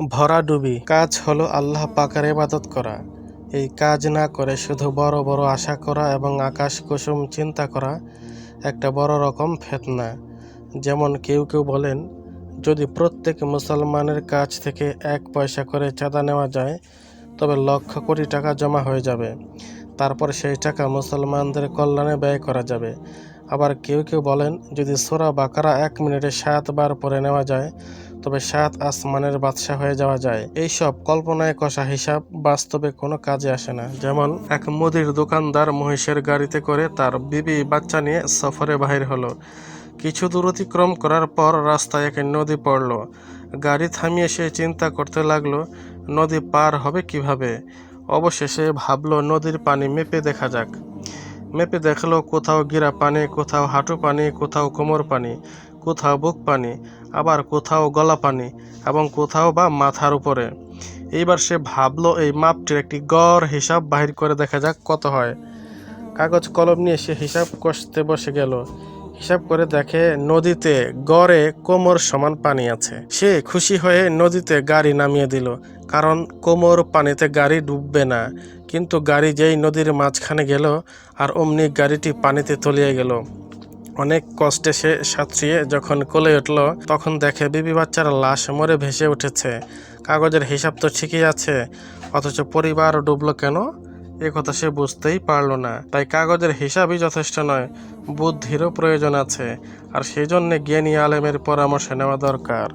ভরাডুবি কাজ হলো আল্লাহ পাকের ইবাদত করা। এই কাজ না করে শুধু বড় বড় আশা করা এবং আকাশ কুসুম চিন্তা করা একটা বড় রকম ফেতনা। যেমন কেউ কেউ বলেন, যদি প্রত্যেক মুসলমানের কাছ থেকে এক পয়সা করে চাঁদা নেওয়া যায়, তবে লক্ষ কোটি টাকা জমা হয়ে যাবে। তারপর সেই টাকা মুসলমানদের কল্যাণে ব্যয় করা যাবে। আবার কেউ কেউ বলেন, যদি সোরা বাকারা এক মিনিটে সাতবার পরে নেওয়া যায় তবে সাত আসমানের বাদশা হয়ে যাওয়া যায়। এইসব কল্পনায় কষা হিসাব বাস্তবে কোনো কাজে আসে না। যেমন এক মুদির দোকানদার মহিষের গাড়িতে করে তার বিবি বাচ্চা নিয়ে সফরে বাহির হলো। কিছু দূর অতিক্রম করার পর রাস্তায় এক নদী পড়ল। গাড়ি থামিয়ে সে চিন্তা করতে লাগল, নদী পার হবে কীভাবে? অবশেষে ভাবলো, নদীর পানি মেপে দেখা যাক। মেপে দেখল, কোথাও গিরা পানি, কোথাও হাঁটু পানি, কোথাও কোমর পানি, কোথাও বুক পানি। আবার কোথাও গলা পানি এবং কোথাও বা মাথার উপরে। এইবার সে ভাবলো, এই মাপটির একটি গড় হিসাব বাহির করে দেখা যাক কত হয়। কাগজ কলম নিয়ে সে হিসাব কষতে বসে গেল। হিসাব করে দেখে নদীতে গড়ে কোমর সমান পানি আছে। সে খুশি হয়ে নদীতে গাড়ি নামিয়ে দিল, কারণ কোমর পানিতে গাড়ি ডুববে না। কিন্তু গাড়ি যেই নদীর মাঝখানে গেল, আর অমনি গাড়িটি পানিতে তলিয়ে গেল। অনেক কষ্টে সে সাঁতরিয়ে যখন কোলে উঠল, তখন দেখে বিবি বাচ্চার লাশ মরে ভেসে উঠেছে। কাগজের হিসাব তো ঠিকই আছে, অথচ পরিবার ডুবলো কেন? এ কথা সে বুঝতেই পারল না। তাই কাগজের হিসাবই যথেষ্ট নয়, বুদ্ধিরও প্রয়োজন আছে, আর সেই জন্যে জ্ঞানী আলেমের পরামর্শ নেওয়া দরকার।